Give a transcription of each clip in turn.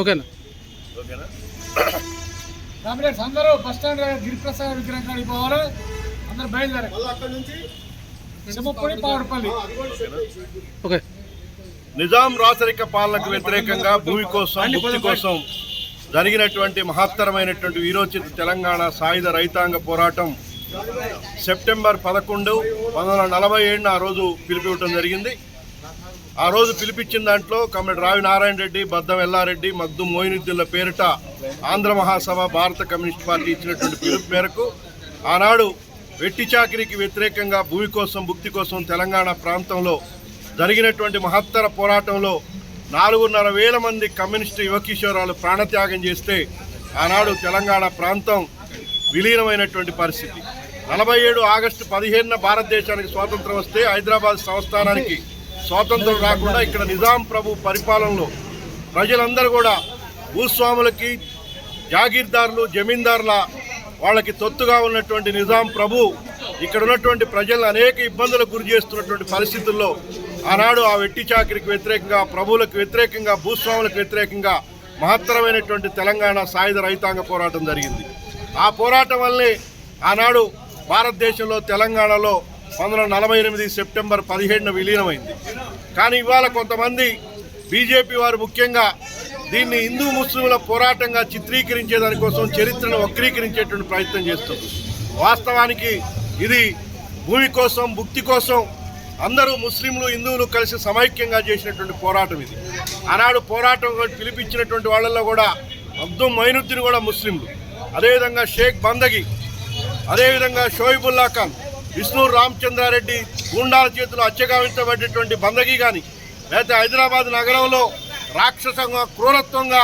ఓకేనా? అందరూ bus stand Giriprasad విగ్రహం కానీ పోవాలి. అందరూ ఓకే. నిజాం రాచరిక పాలనకు వ్యతిరేకంగా భూమి కోసం ముక్తి కోసం జరిగినటువంటి మహత్తరమైనటువంటి వీరోచిత తెలంగాణ సాయుధ రైతాంగ పోరాటం సెప్టెంబర్ పదకొండు పంతొమ్మిది నలభై ఏడున ఆ రోజు పిలిపివ్వటం జరిగింది. ఆ రోజు పిలిపించిన దాంట్లో కమ్రేడ్ రావి నారాయణ రెడ్డి బద్దం ఎల్లారెడ్డి మగ్దు మోయినుద్దీన్ల పేరిట ఆంధ్ర మహాసభ భారత కమ్యూనిస్ట్ పార్టీ ఇచ్చినటువంటి పిలుపు మేరకు ఆనాడు వెట్టి చాకరీకి వ్యతిరేకంగా భూమి కోసం భుక్తి కోసం తెలంగాణ ప్రాంతంలో జరిగినటువంటి మహత్తర పోరాటంలో నాలుగున్నర వేల మంది కమ్యూనిస్టు యువకిషోరాలు ప్రాణత్యాగం చేస్తే ఆనాడు తెలంగాణ ప్రాంతం విలీనమైనటువంటి పరిస్థితి. నలభై ఏడు ఆగస్టు పదిహేనున భారతదేశానికి స్వాతంత్రం వస్తే హైదరాబాద్ సంస్థానానికి స్వాతంత్రం రాకుండా ఇక్కడ నిజాం ప్రభు పరిపాలనలో ప్రజలందరూ కూడా భూస్వాములకి జాగీర్దారులు జమీందారుల వాళ్ళకి తొత్తుగా ఉన్నటువంటి నిజాం ప్రభు ఇక్కడ ఉన్నటువంటి ప్రజలను అనేక ఇబ్బందులకు గురి చేస్తున్నటువంటి పరిస్థితుల్లో ఆనాడు ఆ వెట్టి చాకరికి వ్యతిరేకంగా ప్రభువులకు వ్యతిరేకంగా భూస్వాములకు వ్యతిరేకంగా మహత్తరమైనటువంటి తెలంగాణ సాయుధ రైతాంగ పోరాటం జరిగింది. ఆ పోరాటం వల్లే ఆనాడు భారతదేశంలో తెలంగాణలో పంతొమ్మిది వందల నలభై ఎనిమిది సెప్టెంబర్ పదిహేడున విలీనమైంది. కానీ ఇవాళ కొంతమంది బీజేపీ వారు ముఖ్యంగా దీన్ని హిందూ ముస్లింల పోరాటంగా చిత్రీకరించే దానికోసం చరిత్రను వక్రీకరించేటువంటి ప్రయత్నం చేస్తుంది వాస్తవానికి ఇది భూమి కోసం భుక్తి కోసం అందరూ ముస్లింలు హిందువులు కలిసి సమైక్యంగా చేసినటువంటి పోరాటం ఇది. ఆనాడు పోరాటం పిలిపించినటువంటి వాళ్ళల్లో కూడా అబ్దుల్ మైనుద్దీన్ కూడా ముస్లింలు. అదేవిధంగా షేక్ బందగి అదేవిధంగా షోయిబుల్లా ఖాన్ విష్ణు రామచంద్రారెడ్డి గుండాల చేతిలో అచ్చగావించబడేటువంటి బందగి కానీ లేకపోతే హైదరాబాద్ నగరంలో రాక్షసంగా క్రూరత్వంగా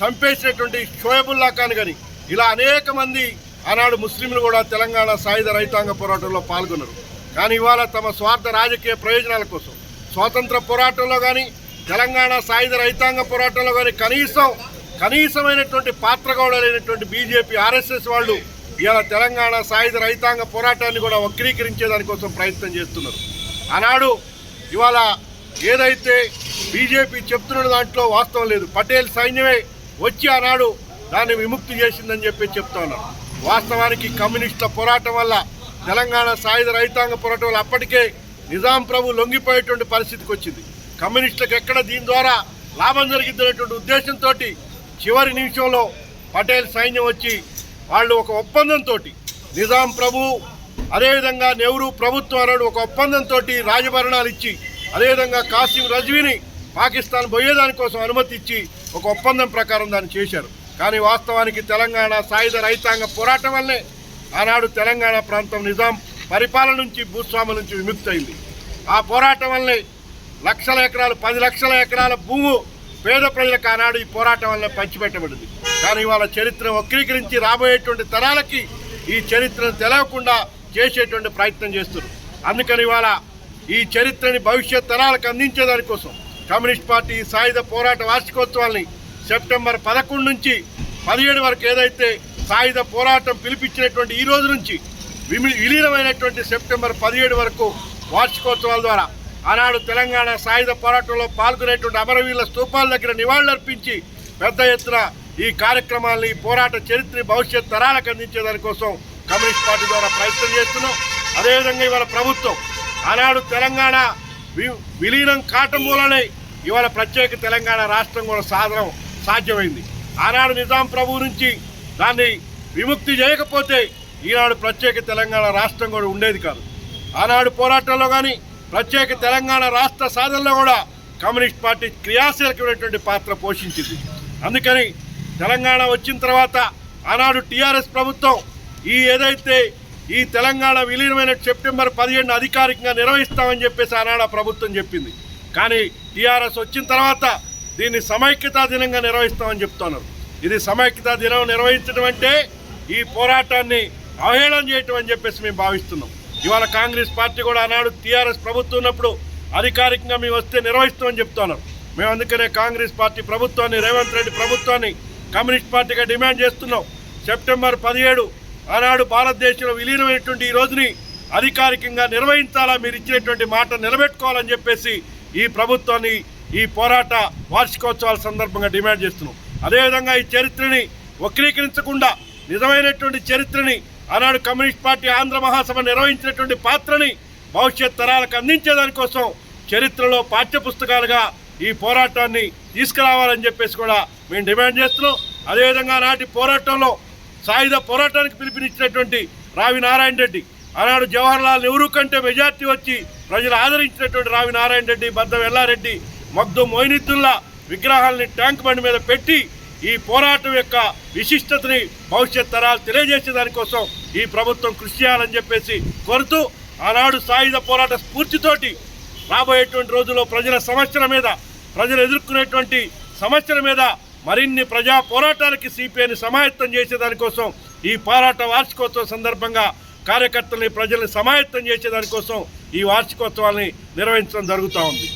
చంపేసినటువంటి షోయబుల్లా ఖాన్ కానీ ఇలా అనేక మంది ఆనాడు ముస్లింలు కూడా తెలంగాణ సాయుధ రైతాంగ పోరాటంలో పాల్గొన్నారు. కానీ ఇవాళ తమ స్వార్థ రాజకీయ ప్రయోజనాల కోసం స్వాతంత్ర పోరాటంలో కానీ తెలంగాణ సాయుధ రైతాంగ పోరాటంలో కానీ కనీసం కనీసమైనటువంటి పాత్ర కూడా లేనటువంటి బీజేపీ ఆర్ఎస్ఎస్ వాళ్ళు ఇవాళ తెలంగాణ సాయుధ రైతాంగ పోరాటాన్ని కూడా వక్రీకరించే దానికోసం ప్రయత్నం చేస్తున్నారు. ఆనాడు ఇవాళ ఏదైతే బీజేపీ చెప్తున్న దాంట్లో వాస్తవం లేదు. పటేల్ సైన్యమే వచ్చి ఆనాడు దాన్ని విముక్తి చేసిందని చెప్పి చెప్తా ఉన్నారు. వాస్తవానికి కమ్యూనిస్టుల పోరాటం వల్ల తెలంగాణ సాయుధ రైతాంగ పోరాటం వల్ల అప్పటికే నిజాం ప్రభు లొంగిపోయేటువంటి పరిస్థితికి వచ్చింది. కమ్యూనిస్టులకు ఎక్కడ దీని ద్వారా లాభం జరిగిద్దనేటువంటి ఉద్దేశంతో చివరి నిమిషంలో పటేల్ సైన్యం వచ్చి వాళ్ళు ఒక ఒప్పందంతో నిజాం ప్రభు అదేవిధంగా నెహ్రూ ప్రభుత్వం అన్నాడు ఒక ఒప్పందంతో రాజభరణాలు ఇచ్చి అదేవిధంగా కాసిం రజ్వీని పాకిస్తాన్ పోయేదానికోసం అనుమతి ఇచ్చి ఒక ఒప్పందం ప్రకారం దాన్ని చేశారు. కానీ వాస్తవానికి తెలంగాణ సాయుధ రైతాంగ పోరాటం వల్లే ఆనాడు తెలంగాణ ప్రాంతం నిజాం పరిపాలన నుంచి భూస్వాముల నుంచి విముక్తయింది ఆ పోరాటం వల్లే లక్షల ఎకరాలు పది లక్షల ఎకరాల భూము పేద ప్రజలకు ఆనాడు ఈ పోరాటం వల్ల పంచిపెట్టబడింది. కానీ ఇవాళ చరిత్ర వక్రీకరించి రాబోయేటువంటి తరాలకి ఈ చరిత్రను తెలవకుండా చేసేటువంటి ప్రయత్నం చేస్తున్నారు. అందుకని ఇవాళ ఈ చరిత్రని భవిష్యత్ తరాలకు అందించేదానికోసం కమ్యూనిస్ట్ పార్టీ సాయుధ పోరాట వార్షికోత్సవాల్ని సెప్టెంబర్ పదకొండు నుంచి పదిహేడు వరకు ఏదైతే సాయుధ పోరాటం పిలిపించినటువంటి ఈ రోజు నుంచి విమి- విలీనమైనటువంటి సెప్టెంబర్ పదిహేడు వరకు వార్షికోత్సవాల ద్వారా ఆనాడు తెలంగాణ సాయుధ పోరాటంలో పాల్గొనేటువంటి అమరవీరుల స్తూపాల దగ్గర నివాళులర్పించి పెద్ద ఎత్తున ఈ కార్యక్రమాలను పోరాట చరిత్ర భవిష్యత్ తరాలకు అందించే దానికోసం కమ్యూనిస్ట్ పార్టీ ద్వారా ప్రయత్నం చేస్తున్నాం. అదేవిధంగా ఇవాళ ప్రభుత్వం ఆనాడు తెలంగాణ వి- విలీనం కావటం మూలనే ఇవాళ ప్రత్యేక తెలంగాణ రాష్ట్రం కూడా సాధనం సాధ్యమైంది. ఆనాడు నిజాం ప్రభు నుంచి దాన్ని విముక్తి చేయకపోతే ఈనాడు ప్రత్యేక తెలంగాణ రాష్ట్రం కూడా ఉండేది కాదు. ఆనాడు పోరాటంలో కానీ ప్రత్యేక తెలంగాణ రాష్ట్ర సాధనలో కూడా కమ్యూనిస్ట్ పార్టీ క్రియాశీలకమైనటువంటి పాత్ర పోషించింది. అందుకని తెలంగాణ వచ్చిన తర్వాత ఆనాడు టీఆర్ఎస్ ప్రభుత్వం ఈ ఏదైతే ఈ తెలంగాణ విలీనమైన సెప్టెంబర్ పదిహేడున అధికారికంగా నిర్వహిస్తామని చెప్పేసి ఆనాడు ప్రభుత్వం చెప్పింది. కానీ టీఆర్ఎస్ వచ్చిన తర్వాత దీన్ని సమైక్యతా దినంగా నిర్వహిస్తామని చెప్తున్నారు. ఇది సమైక్యతా దినం నిర్వహించడం అంటే ఈ పోరాటాన్ని అవహేళన చేయటం అని చెప్పేసి మేము భావిస్తున్నాం. ఇవాళ కాంగ్రెస్ పార్టీ కూడా ఆనాడు టీఆర్ఎస్ ప్రభుత్వం ఉన్నప్పుడు అధికారికంగా మేము వస్తే నిర్వహిస్తామని చెప్తున్నారు. మేము అందుకనే కాంగ్రెస్ పార్టీ ప్రభుత్వాన్ని రేవంత్ రెడ్డి ప్రభుత్వాన్ని కమ్యూనిస్ట్ పార్టీగా డిమాండ్ చేస్తున్నాం సెప్టెంబర్ పదిహేడు ఆనాడు భారతదేశంలో విలీనమైనటువంటి ఈ రోజుని అధికారికంగా నిర్వహించాలా మీరు ఇచ్చినటువంటి మాట నిలబెట్టుకోవాలని చెప్పేసి ఈ ప్రభుత్వాన్ని ఈ పోరాట వార్షికోత్సవాల సందర్భంగా డిమాండ్ చేస్తున్నాం. అదేవిధంగా ఈ చరిత్రని వక్రీకరించకుండా నిజమైనటువంటి చరిత్రని ఆనాడు కమ్యూనిస్ట్ పార్టీ ఆంధ్ర మహాసభ నిర్వహించినటువంటి పాత్రని భవిష్యత్ తరాలకు అందించేదానికోసం చరిత్రలో పాఠ్యపుస్తకాలుగా ఈ పోరాటాన్ని తీసుకురావాలని చెప్పేసి కూడా మేము డిమాండ్ చేస్తున్నాం. అదేవిధంగా నాటి పోరాటంలో సాయుధ పోరాటానికి పిలుపునిచ్చినటువంటి రావి నారాయణ రెడ్డి ఆనాడు జవహర్లాల్ నెహ్రూ కంటే మెజార్టీ వచ్చి ప్రజలు ఆదరించినటువంటి రావి నారాయణ రెడ్డి బద్ద వెల్లారెడ్డి మగ్దు మొయినుద్దుల్లా విగ్రహాలని ట్యాంక్ బండి మీద పెట్టి ఈ పోరాటం యొక్క విశిష్టతని భవిష్యత్ తరాలు తెలియజేసే దానికోసం ఈ ప్రభుత్వం కృషి చేయాలని చెప్పేసి కోరుతూ ఆనాడు సాయుధ పోరాట స్ఫూర్తితోటి రాబోయేటువంటి రోజుల్లో ప్రజల సమస్యల మీద ప్రజలు ఎదుర్కొనేటువంటి సమస్యల మీద మరిన్ని ప్రజా పోరాటాలకి సిపిఐని సమాయత్తం చేసేదానికోసం ఈ పోరాట వార్షికోత్సవం సందర్భంగా కార్యకర్తల్ని ప్రజల్ని సమాయత్తం చేసేదానికోసం ఈ వార్షికోత్సవాన్ని నిర్వహించడం జరుగుతూ ఉంది.